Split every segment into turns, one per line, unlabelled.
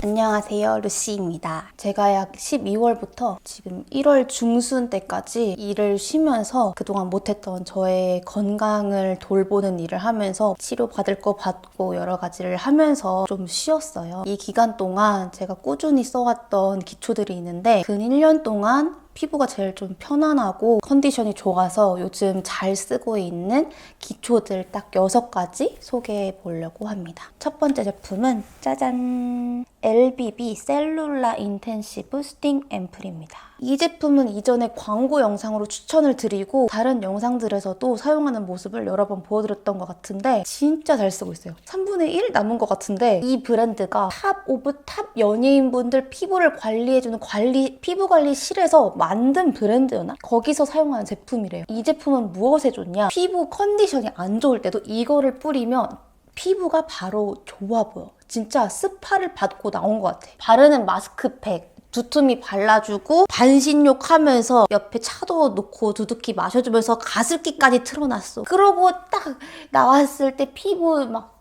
안녕하세요. 루시입니다. 제가 약 12월부터 지금 1월 중순 때까지 일을 쉬면서 그동안 못했던 저의 건강을 돌보는 일을 하면서 치료받을 거 받고 여러 가지를 하면서 좀 쉬었어요. 이 기간 동안 제가 꾸준히 써왔던 기초들이 있는데 근 1년 동안 피부가 제일 좀 편안하고 컨디션이 좋아서 요즘 잘 쓰고 있는 기초들 딱 6가지 소개해 보려고 합니다. 첫 번째 제품은 짜잔! LBB 셀룰라 인텐시브 스팅 앰플입니다. 이 제품은 이전에 광고 영상으로 추천을 드리고 다른 영상들에서도 사용하는 모습을 여러 번 보여드렸던 것 같은데 진짜 잘 쓰고 있어요. 3분의 1 남은 것 같은데 이 브랜드가 탑 오브 탑 연예인분들 피부를 관리해주는 관리 피부 관리실에서 만든 브랜드였나? 거기서 사용하는 제품이래요. 이 제품은 무엇에 좋냐? 피부 컨디션이 안 좋을 때도 이거를 뿌리면 피부가 바로 좋아 보여. 진짜 스파를 받고 나온 것 같아. 바르는 마스크팩, 두툼이 발라주고 반신욕 하면서 옆에 차도 놓고 두둑히 마셔주면서 가습기까지 틀어놨어. 그러고 딱 나왔을 때 피부 막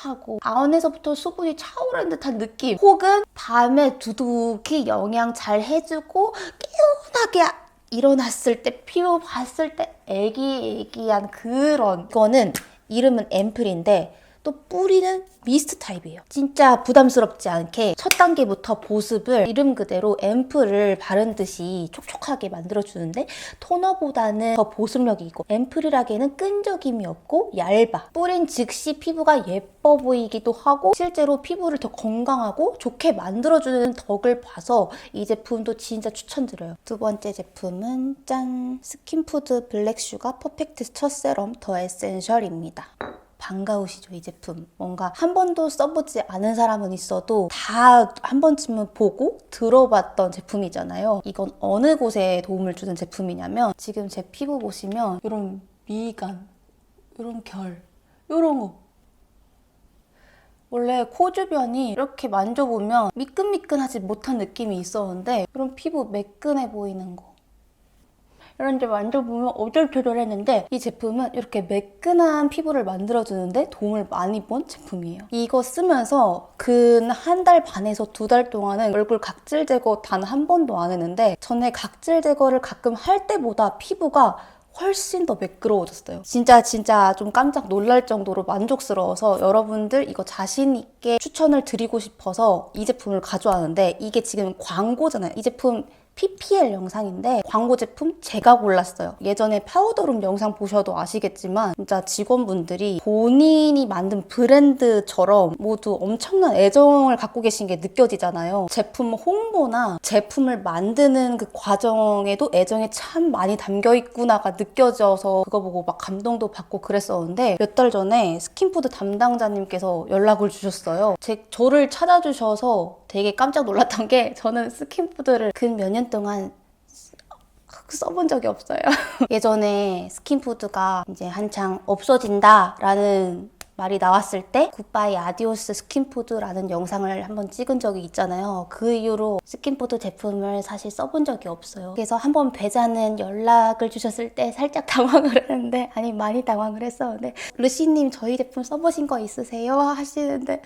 촉촉하고 안에서부터 수분이 차오르는 듯한 느낌 혹은 밤에 두둑히 영양 잘 해주고 개운하게 일어났을 때 피부 봤을 때 애기애기한 그런 이거는 이름은 앰플인데 또 뿌리는 미스트 타입이에요. 진짜 부담스럽지 않게 첫 단계부터 보습을 이름 그대로 앰플을 바른 듯이 촉촉하게 만들어주는데 토너보다는 더 보습력이 있고 앰플이라기에는 끈적임이 없고 얇아. 뿌린 즉시 피부가 예뻐 보이기도 하고 실제로 피부를 더 건강하고 좋게 만들어주는 덕을 봐서 이 제품도 진짜 추천드려요. 두 번째 제품은 짠! 스킨푸드 블랙슈가 퍼펙트 첫 세럼 더 에센셜입니다. 반가우시죠 이 제품. 뭔가 한 번도 써보지 않은 사람은 있어도 다 한 번쯤은 보고 들어봤던 제품이잖아요. 이건 어느 곳에 도움을 주는 제품이냐면 지금 제 피부 보시면 이런 미간 이런 결 이런 거. 원래 코 주변이 이렇게 만져보면 미끈미끈하지 못한 느낌이 있었는데 이런 피부 매끈해 보이는 거 이런 데 만져보면 어절저절 했는데 이 제품은 이렇게 매끈한 피부를 만들어주는데 도움을 많이 본 제품이에요. 이거 쓰면서 근 한 달 반에서 두 달 동안은 얼굴 각질 제거 단 한 번도 안 했는데 전에 각질 제거를 가끔 할 때보다 피부가 훨씬 더 매끄러워졌어요. 진짜 진짜 좀 깜짝 놀랄 정도로 만족스러워서 여러분들 이거 자신 있게 추천을 드리고 싶어서 이 제품을 가져왔는데 이게 지금 광고잖아요. 이 제품 PPL 영상인데 광고 제품 제가 골랐어요. 예전에 파우더룸 영상 보셔도 아시겠지만 진짜 직원분들이 본인이 만든 브랜드처럼 모두 엄청난 애정을 갖고 계신 게 느껴지잖아요. 제품 홍보나 제품을 만드는 그 과정에도 애정이 참 많이 담겨 있구나가 느껴져서 그거 보고 막 감동도 받고 그랬었는데 몇 달 전에 스킨푸드 담당자님께서 연락을 주셨어요. 제, 저를 찾아주셔서 되게 깜짝 놀랐던 게 저는 스킨푸드를 근 몇 년 동안 써본 적이 없어요. 예전에 스킨푸드가 이제 한창 없어진다라는 말이 나왔을 때 굿바이 아디오스 스킨푸드라는 영상을 한번 찍은 적이 있잖아요. 그 이후로 스킨푸드 제품을 사실 써본 적이 없어요. 그래서 한번 배자는 연락을 주셨을 때 살짝 당황을 했는데 아니 많이 당황을 했었는데 루시님 저희 제품 써보신 거 있으세요? 하시는데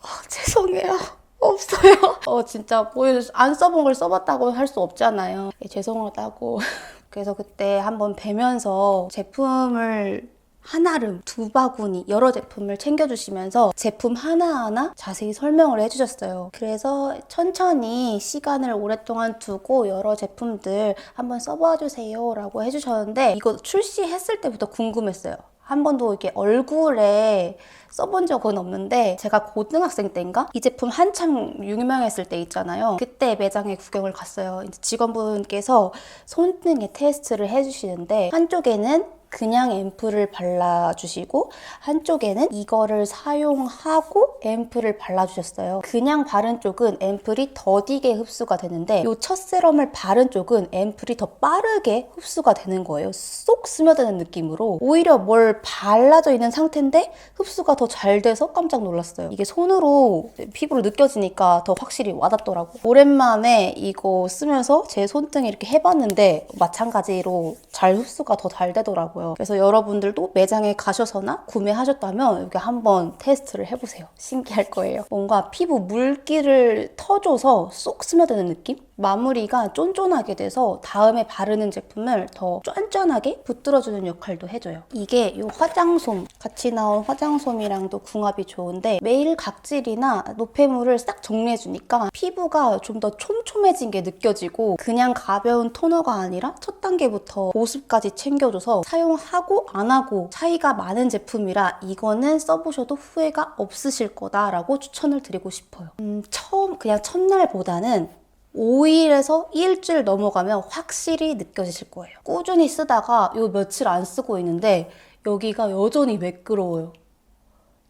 어, 죄송해요. 없어요. 어 진짜 보여 안 써본 걸 써봤다고 할 수 없잖아요. 예, 죄송하다고. 그래서 그때 한번 뵈면서 제품을 하나름 두 바구니 여러 제품을 챙겨주시면서 제품 하나하나 자세히 설명을 해주셨어요. 그래서 천천히 시간을 오랫동안 두고 여러 제품들 한번 써봐 주세요 라고 해주셨는데 이거 출시했을 때부터 궁금했어요. 한 번도 이렇게 얼굴에 써본 적은 없는데 제가 고등학생 때인가 이 제품 한창 유명했을 때 있잖아요. 그때 매장에 구경을 갔어요. 직원분께서 손등에 테스트를 해주시는데 한쪽에는 그냥 앰플을 발라주시고 한쪽에는 이거를 사용하고 앰플을 발라주셨어요. 그냥 바른 쪽은 앰플이 더디게 흡수가 되는데 이 첫 세럼을 바른 쪽은 앰플이 더 빠르게 흡수가 되는 거예요. 쏙 스며드는 느낌으로 오히려 뭘 발라져 있는 상태인데 흡수가 더 잘 돼서 깜짝 놀랐어요. 이게 손으로 피부로 느껴지니까 더 확실히 와닿더라고. 오랜만에 이거 쓰면서 제 손등에 이렇게 해봤는데 마찬가지로 잘 흡수가 더 잘 되더라고요. 좋더라고요. 그래서 여러분들도 매장에 가셔서나 구매하셨다면 여기 한번 테스트를 해보세요. 신기할 거예요. 뭔가 피부 물기를 터줘서 쏙 스며드는 느낌? 마무리가 쫀쫀하게 돼서 다음에 바르는 제품을 더 쫀쫀하게 붙들어주는 역할도 해줘요. 이게 이 화장솜, 같이 나온 화장솜이랑도 궁합이 좋은데 매일 각질이나 노폐물을 싹 정리해주니까 피부가 좀 더 촘촘해진 게 느껴지고 그냥 가벼운 토너가 아니라 첫 단계부터 보습까지 챙겨줘서 사용 하고 안 하고 차이가 많은 제품이라 이거는 써보셔도 후회가 없으실 거다라고 추천을 드리고 싶어요. 음, 처음 그냥 첫날보다는 5일에서 일주일 넘어가면 확실히 느껴지실 거예요. 꾸준히 쓰다가 요 며칠 안 쓰고 있는데 여기가 여전히 매끄러워요.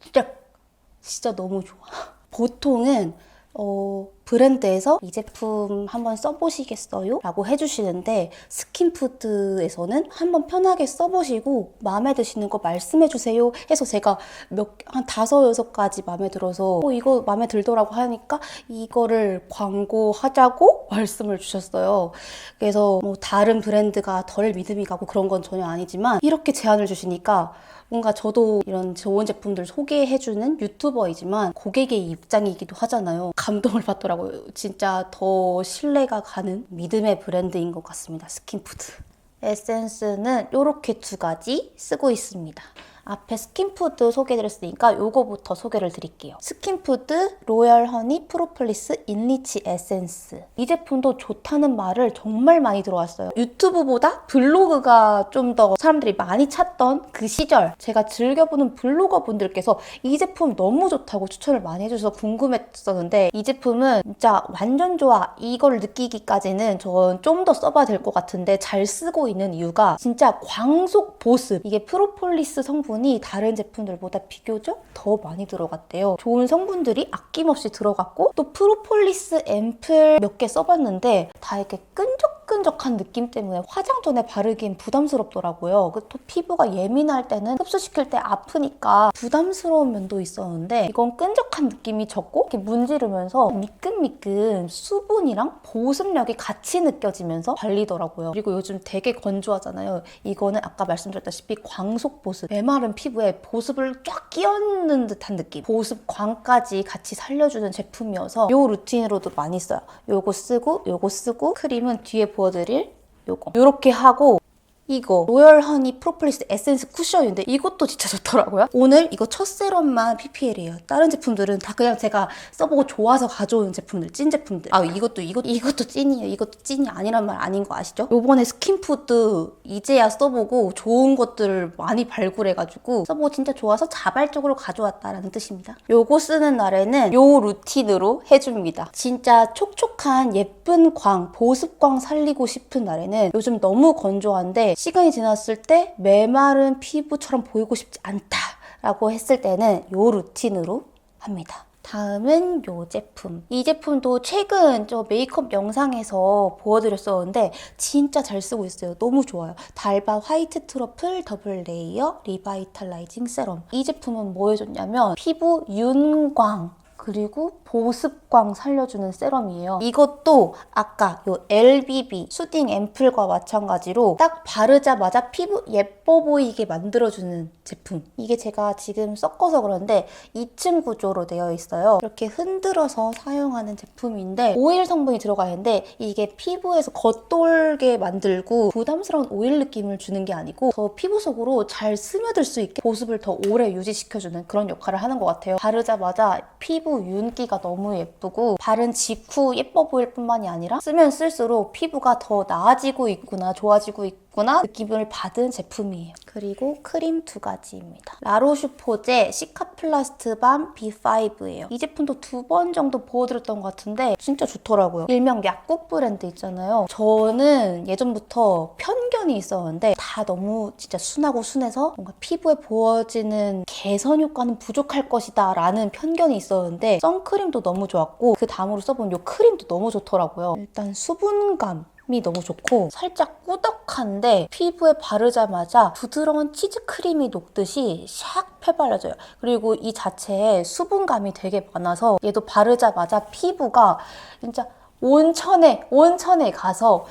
진짜 진짜 너무 좋아. 보통은 어, 브랜드에서 이 제품 한번 써보시겠어요? 라고 해주시는데 스킨푸드에서는 한번 편하게 써보시고 마음에 드시는 거 말씀해주세요 해서 제가 몇, 한 다섯, 여섯 가지 마음에 들어서 어, 이거 마음에 들더라고 하니까 이거를 광고하자고 말씀을 주셨어요. 그래서 뭐 다른 브랜드가 덜 믿음이 가고 그런 건 전혀 아니지만 이렇게 제안을 주시니까 뭔가 저도 이런 좋은 제품들 소개해주는 유튜버이지만 고객의 입장이기도 하잖아요. 감동을 받더라고요. 진짜 더 신뢰가 가는 믿음의 브랜드인 것 같습니다. 스킨푸드. 에센스는 이렇게 두 가지 쓰고 있습니다. 앞에 스킨푸드 소개해드렸으니까 요거부터 소개를 드릴게요. 스킨푸드 로열 허니 프로폴리스 인리치 에센스. 이 제품도 좋다는 말을 정말 많이 들어왔어요. 유튜브보다 블로그가 좀 더 사람들이 많이 찾던 그 시절 제가 즐겨보는 블로거 분들께서 이 제품 너무 좋다고 추천을 많이 해주셔서 궁금했었는데 이 제품은 진짜 완전 좋아 이걸 느끼기까지는 전 좀 더 써봐야 될 것 같은데 잘 쓰고 있는 이유가 진짜 광속 보습 이게 프로폴리스 성분 이 다른 제품들보다 비교적 더 많이 들어갔대요. 좋은 성분들이 아낌없이 들어갔고 또 프로폴리스 앰플 몇 개 써봤는데 다 이렇게 끈적 끈적한 느낌 때문에 화장 전에 바르기엔 부담스럽더라고요. 그또 피부가 예민할 때는 흡수시킬 때 아프니까 부담스러운 면도 있었는데 이건 끈적한 느낌이 적고 이렇게 문지르면서 미끈미끈 수분이랑 보습력이 같이 느껴지면서 발리더라고요. 그리고 요즘 되게 건조하잖아요. 이거는 아까 말씀드렸다시피 광속 보습, 메마른 피부에 보습을 쫙 끼얹는 듯한 느낌. 보습 광까지 같이 살려주는 제품이어서 이 루틴으로도 많이 써요. 요거 쓰고 요거 쓰고 크림은 뒤에 보여드릴 요거. 요렇게 하고 이거 로열 허니 프로폴리스 에센스 쿠션인데 이것도 진짜 좋더라고요. 오늘 이거 첫 세럼만 PPL이에요. 다른 제품들은 다 그냥 제가 써보고 좋아서 가져온 제품들, 찐 제품들. 아 이것도 이것 이것도 찐이에요. 이것도 찐이 아니란 말 아닌 거 아시죠? 요번에 스킨푸드 이제야 써보고 좋은 것들을 많이 발굴해가지고 써보고 진짜 좋아서 자발적으로 가져왔다라는 뜻입니다. 요거 쓰는 날에는 요 루틴으로 해줍니다. 진짜 촉촉한 예쁜 광, 보습광 살리고 싶은 날에는 요즘 너무 건조한데 시간이 지났을 때 메마른 피부처럼 보이고 싶지 않다라고 했을 때는 요 루틴으로 합니다. 다음은 요 제품. 이 제품도 최근 저 메이크업 영상에서 보여드렸었는데 진짜 잘 쓰고 있어요. 너무 좋아요. 달바 화이트 트러플 더블 레이어 리바이탈라이징 세럼. 이 제품은 뭐 해줬냐면 피부 윤광 그리고 보습광 살려주는 세럼이에요. 이것도 아까 요 LBB 수딩 앰플과 마찬가지로 딱 바르자마자 피부 예뻐 보이게 만들어주는 제품. 이게 제가 지금 섞어서 그런데 2층 구조로 되어 있어요. 이렇게 흔들어서 사용하는 제품인데 오일 성분이 들어가 있는데 이게 피부에서 겉돌게 만들고 부담스러운 오일 느낌을 주는 게 아니고 더 피부 속으로 잘 스며들 수 있게 보습을 더 오래 유지시켜주는 그런 역할을 하는 것 같아요. 바르자마자 피부 윤기가 너무 예쁘고 바른 직후 예뻐 보일 뿐만이 아니라 쓰면 쓸수록 피부가 더 나아지고 있구나 좋아지고 있구나 느낌을 받은 제품이에요. 그리고 크림 두 가지입니다. 라로슈포제 시카플라스트 밤 B5예요. 이 제품도 두 번 정도 보여드렸던 것 같은데 진짜 좋더라고요. 일명 약국 브랜드 있잖아요. 저는 예전부터 편 견이 있었는데 다 너무 진짜 순하고 순해서 뭔가 피부에 부어지는 개선 효과는 부족할 것이다 라는 편견이 있었는데 선크림도 너무 좋았고 그 다음으로 써본 이 크림도 너무 좋더라고요. 일단 수분감 이 너무 좋고 살짝 꾸덕한데 피부에 바르자마자 부드러운 치즈 크림이 녹듯이 샥 펴발려져요. 그리고 이 자체에 수분감이 되게 많아서 얘도 바르자마자 피부가 진짜 온천에 온천에 가서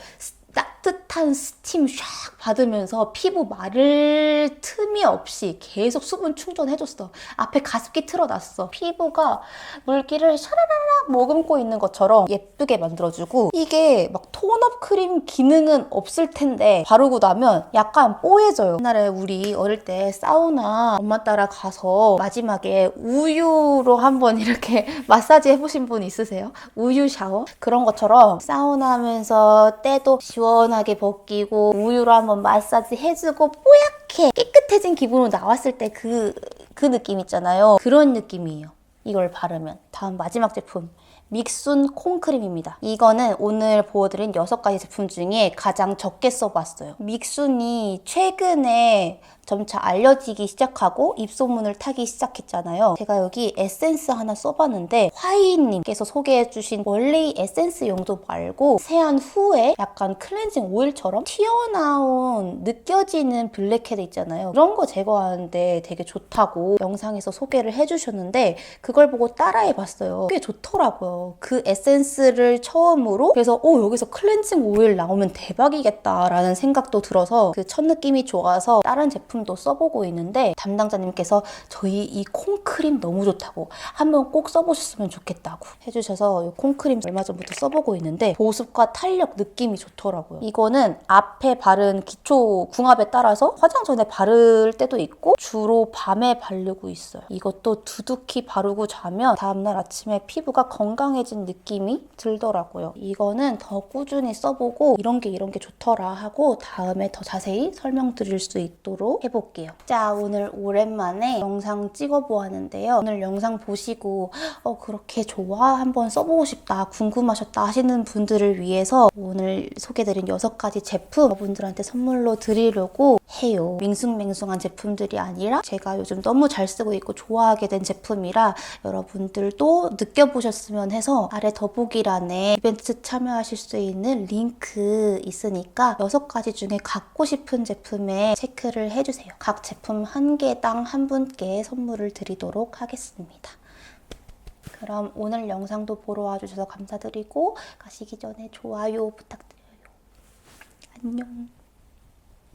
따뜻 따뜻한 스팀 샥 받으면서 피부 마를 틈이 없이 계속 수분 충전해줬어. 앞에 가습기 틀어놨어. 피부가 물기를 샤라라락 머금고 있는 것처럼 예쁘게 만들어주고 이게 막 톤업 크림 기능은 없을 텐데 바르고 나면 약간 뽀얘져요. 옛날에 우리 어릴 때 사우나 엄마 따라 가서 마지막에 우유로 한번 이렇게 마사지 해보신 분 있으세요? 우유 샤워? 그런 것처럼 사우나 하면서 때도 시원하 게 벗기고 우유로 한번 마사지 해주고 뽀얗게 깨끗해진 기분으로 나왔을 때 그, 그 느낌 있잖아요. 그런 느낌이에요. 이걸 바르면. 다음 마지막 제품. 믹순 콩크림입니다. 이거는 오늘 보여드린 6가지 제품 중에 가장 적게 써봤어요. 믹순이 최근에 점차 알려지기 시작하고 입소문을 타기 시작했잖아요. 제가 여기 에센스 하나 써봤는데 화이님께서 소개해주신 원래 에센스 용도 말고 세안 후에 약간 클렌징 오일처럼 튀어나온 느껴지는 블랙헤드 있잖아요. 그런 거 제거하는데 되게 좋다고 영상에서 소개를 해주셨는데 그걸 보고 따라해봤어요. 꽤 좋더라고요. 그 에센스를 처음으로 그래서 오 여기서 클렌징 오일 나오면 대박이겠다라는 생각도 들어서 그 첫 느낌이 좋아서 다른 제품도 써보고 있는데 담당자님께서 저희 이 콩크림 너무 좋다고 한번 꼭 써보셨으면 좋겠다고 해주셔서 이 콩크림 얼마 전부터 써보고 있는데 보습과 탄력 느낌이 좋더라고요. 이거는 앞에 바른 기초 궁합에 따라서 화장 전에 바를 때도 있고 주로 밤에 바르고 있어요. 이것도 두둑히 바르고 자면 다음날 아침에 피부가 건강해진 느낌이 들더라고요. 이거는 더 꾸준히 써보고 이런 게 이런 게 좋더라 하고 다음에 더 자세히 설명드릴 수 있도록 해볼게요. 자 오늘 오랜만에 영상 찍어보았는데요. 오늘 영상 보시고 어 그렇게 좋아? 한번 써보고 싶다 궁금하셨다 하시는 분들을 위해서 오늘 소개드린 6가지 제품 여러분들한테 선물로 드리려고 해요. 밍숭맹숭한 제품들이 아니라 제가 요즘 너무 잘 쓰고 있고 좋아하게 된 제품이라 여러분들 도 느껴보셨으면 해서 아래 더보기란에 이벤트 참여하실 수 있는 링크 있으니까 6가지 중에 갖고 싶은 제품에 체크를 해주세요. 각 제품 한 개당 한 분께 선물을 드리도록 하겠습니다. 그럼 오늘 영상도 보러 와주셔서 감사드리고 가시기 전에 좋아요 부탁드려요. 안녕.